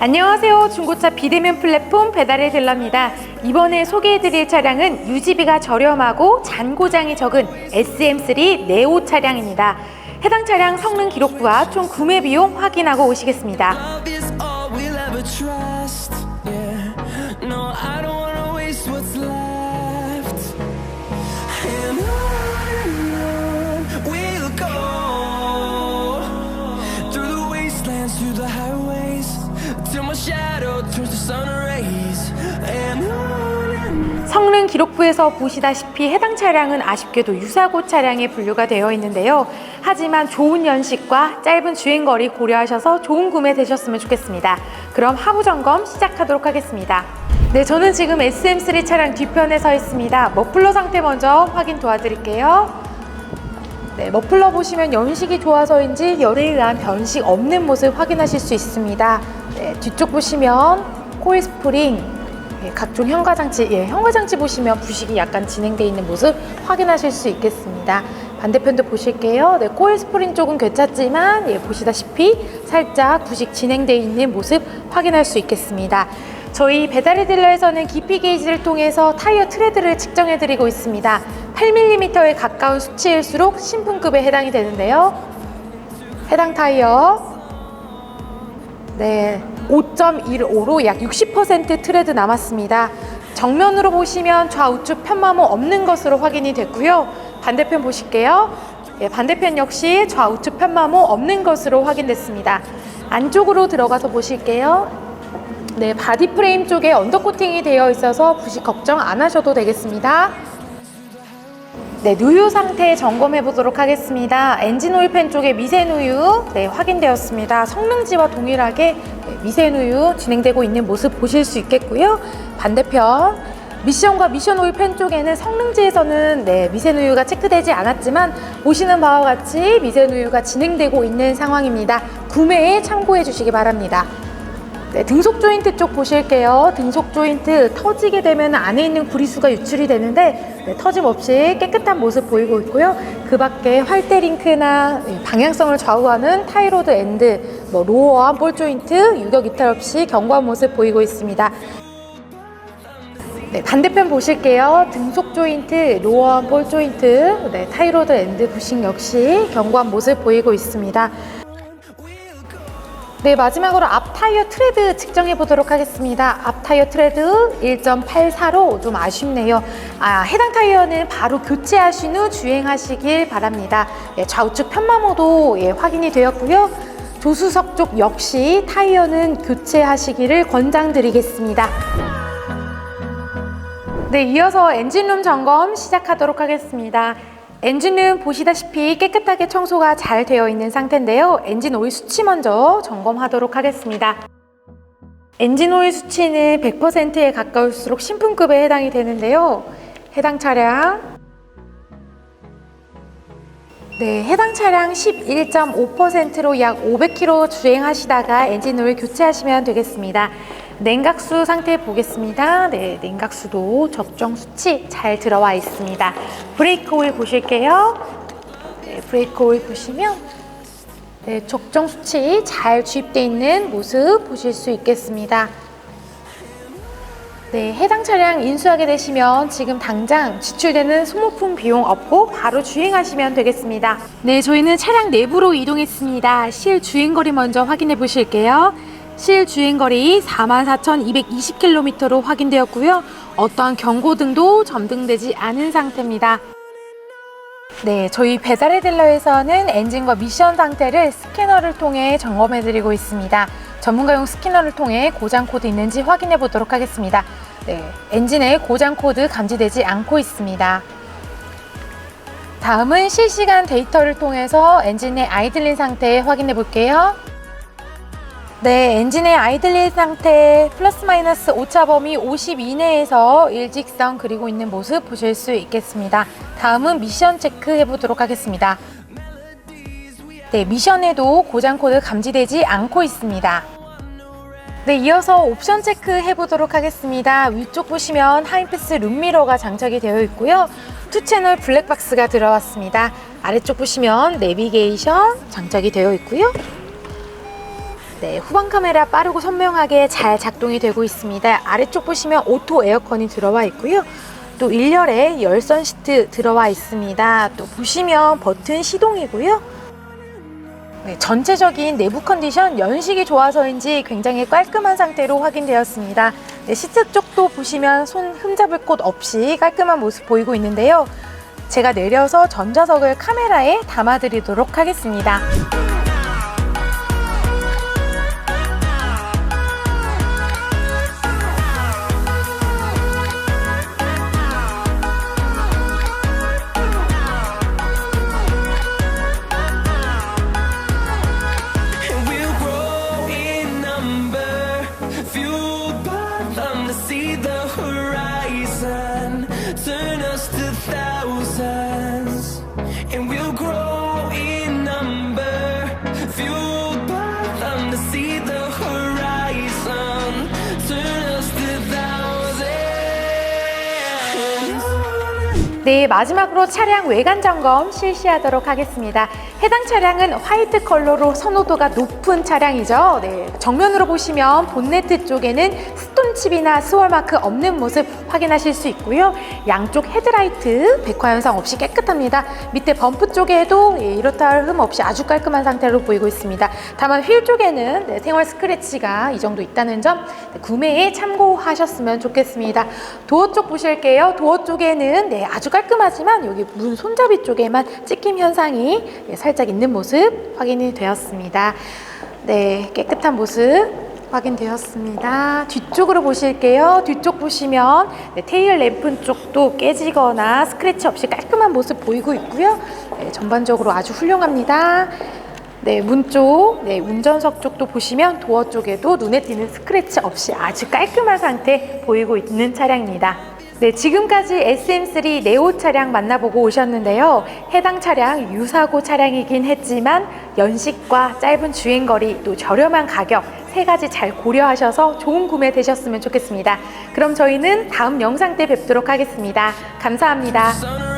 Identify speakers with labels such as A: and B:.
A: 안녕하세요. 중고차 비대면 플랫폼 배달의 딜러입니다. 이번에 소개해드릴 차량은 유지비가 저렴하고 잔고장이 적은 SM3 네오 차량입니다. 해당 차량 성능 기록부와 총 구매 비용 확인하고 오시겠습니다. 성능 기록부에서 보시다시피 해당 차량은 아쉽게도 유사고 차량에 분류가 되어 있는데요. 하지만 좋은 연식과 짧은 주행거리 고려하셔서 좋은 구매 되셨으면 좋겠습니다. 그럼 하부 점검 시작하도록 하겠습니다. 네, 저는 지금 SM3 차량 뒤편에 서 있습니다. 머플러 상태 먼저 확인 도와드릴게요. 네, 머플러 보시면 연식이 좋아서인지 열에 의한 변식 없는 모습 확인하실 수 있습니다. 네, 뒤쪽 보시면 코일 스프링, 예, 각종 현가장치, 예, 현가장치 보시면 부식이 약간 진행되어 있는 모습 확인하실 수 있겠습니다. 반대편도 보실게요. 네, 코일 스프링 쪽은 괜찮지만 예, 보시다시피 살짝 부식 진행되어 있는 모습 확인할 수 있겠습니다. 저희 배달의 딜러에서는 깊이 게이지를 통해서 타이어 트레드를 측정해 드리고 있습니다. 8mm에 가까운 수치일수록 신품급에 해당이 되는데요. 해당 타이어 네, 5.15로 약 60% 트레드 남았습니다. 정면으로 보시면 좌우측 편마모 없는 것으로 확인이 됐고요. 반대편 보실게요. 예, 반대편 역시 좌우측 편마모 없는 것으로 확인됐습니다. 안쪽으로 들어가서 보실게요. 네, 바디 프레임 쪽에 언더 코팅이 되어 있어서 부식 걱정 안 하셔도 되겠습니다. 네, 누유 상태 점검해 보도록 하겠습니다. 엔진 오일 팬 쪽에 미세 누유 네, 확인되었습니다. 성능지와 동일하게 네, 미세 누유 진행되고 있는 모습 보실 수 있겠고요. 반대편 미션과 미션 오일 팬 쪽에는 성능지에서는 네, 미세 누유가 체크되지 않았지만 보시는 바와 같이 미세 누유가 진행되고 있는 상황입니다. 구매에 참고해 주시기 바랍니다. 네, 등속 조인트 쪽 보실게요. 등속 조인트 터지게 되면 안에 있는 구리수가 유출이 되는데 네, 터짐 없이 깨끗한 모습 보이고 있고요. 그 밖에 활대 링크나 네, 방향성을 좌우하는 타이로드 엔드, 뭐 로어와 볼 조인트 유격 이탈 없이 견고한 모습 보이고 있습니다. 네, 반대편 보실게요. 등속 조인트, 로어 볼 조인트, 네, 타이로드 엔드 부식 역시 견고한 모습 보이고 있습니다. 네, 마지막으로 앞 타이어 트레드 측정해 보도록 하겠습니다. 앞 타이어 트레드 1.84로 좀 아쉽네요. 아, 해당 타이어는 바로 교체하신 후 주행하시길 바랍니다. 예, 좌우측 편마모도 예, 확인이 되었고요. 조수석 쪽 역시 타이어는 교체하시기를 권장드리겠습니다. 네, 이어서 엔진룸 점검 시작하도록 하겠습니다. 엔진은 보시다시피 깨끗하게 청소가 잘 되어 있는 상태인데요. 엔진 오일 수치 먼저 점검하도록 하겠습니다. 엔진 오일 수치는 100%에 가까울수록 신품급에 해당이 되는데요. 해당 차량 네, 해당 차량 11.5%로 약 500km 주행하시다가 엔진 오일 교체하시면 되겠습니다. 냉각수 상태 보겠습니다. 네, 냉각수도 적정 수치 잘 들어와 있습니다. 브레이크 오일 보실게요. 네, 브레이크 오일 보시면 네, 적정 수치 잘 주입되어 있는 모습 보실 수 있겠습니다. 네, 해당 차량 인수하게 되시면 지금 당장 지출되는 소모품 비용 없고 바로 주행하시면 되겠습니다. 네, 저희는 차량 내부로 이동했습니다. 실 주행거리 먼저 확인해 보실게요. 실 주행거리 44,220km로 확인되었고요. 어떠한 경고등도 점등되지 않은 상태입니다. 네, 저희 배달의 딜러에서는 엔진과 미션 상태를 스캐너를 통해 점검해 드리고 있습니다. 전문가용 스캐너를 통해 고장 코드 있는지 확인해 보도록 하겠습니다. 네, 엔진에 고장 코드 감지되지 않고 있습니다. 다음은 실시간 데이터를 통해서 엔진의 아이들린 상태 확인해 볼게요. 네, 엔진의 아이들린 상태 플러스 마이너스 오차 범위 50 이내에서 일직선 그리고 있는 모습 보실 수 있겠습니다. 다음은 미션 체크해 보도록 하겠습니다. 네, 미션에도 고장 코드 감지되지 않고 있습니다. 네, 이어서 옵션 체크 해 보도록 하겠습니다. 위쪽 보시면 하이패스 룸미러가 장착이 되어 있고요. 투 채널 블랙박스가 들어왔습니다. 아래쪽 보시면 내비게이션 장착이 되어 있고요. 네, 후방 카메라 빠르고 선명하게 잘 작동이 되고 있습니다. 아래쪽 보시면 오토 에어컨이 들어와 있고요. 또 1열에 열선 시트 들어와 있습니다. 또 보시면 버튼 시동이고요. 네, 전체적인 내부 컨디션 연식이 좋아서인지 굉장히 깔끔한 상태로 확인되었습니다. 네, 시트 쪽도 보시면 손 흠잡을 곳 없이 깔끔한 모습 보이고 있는데요. 제가 내려서 전자석을 카메라에 담아드리도록 하겠습니다. 네, 마지막으로 차량 외관 점검 실시하도록 하겠습니다. 해당 차량은 화이트 컬러로 선호도가 높은 차량이죠. 네, 정면으로 보시면 본네트 쪽에는 스톤칩이나 스월마크 없는 모습 확인하실 수 있고요. 양쪽 헤드라이트 백화 현상 없이 깨끗합니다. 밑에 범프 쪽에도 예, 이렇다 할 흠 없이 아주 깔끔한 상태로 보이고 있습니다. 다만 휠 쪽에는 네, 생활 스크래치가 이 정도 있다는 점 네, 구매에 참고하셨으면 좋겠습니다. 도어 쪽 보실게요. 도어 쪽에는 네, 아주 깔끔하지만 여기 문 손잡이 쪽에만 찍힘 현상이 네, 살짝 있는 모습 확인이 되었습니다. 네, 깨끗한 모습 확인되었습니다. 뒤쪽으로 보실게요. 뒤쪽 보시면 네, 테일 램프 쪽도 깨지거나 스크래치 없이 깔끔한 모습 보이고 있고요. 네, 전반적으로 아주 훌륭합니다. 네, 문 쪽, 네, 운전석 쪽도 보시면 도어 쪽에도 눈에 띄는 스크래치 없이 아주 깔끔한 상태 보이고 있는 차량입니다. 네, 지금까지 SM3 네오 차량 만나보고 오셨는데요. 해당 차량 유사고 차량이긴 했지만 연식과 짧은 주행거리 또 저렴한 가격 세 가지 잘 고려하셔서 좋은 구매 되셨으면 좋겠습니다. 그럼 저희는 다음 영상 때 뵙도록 하겠습니다. 감사합니다.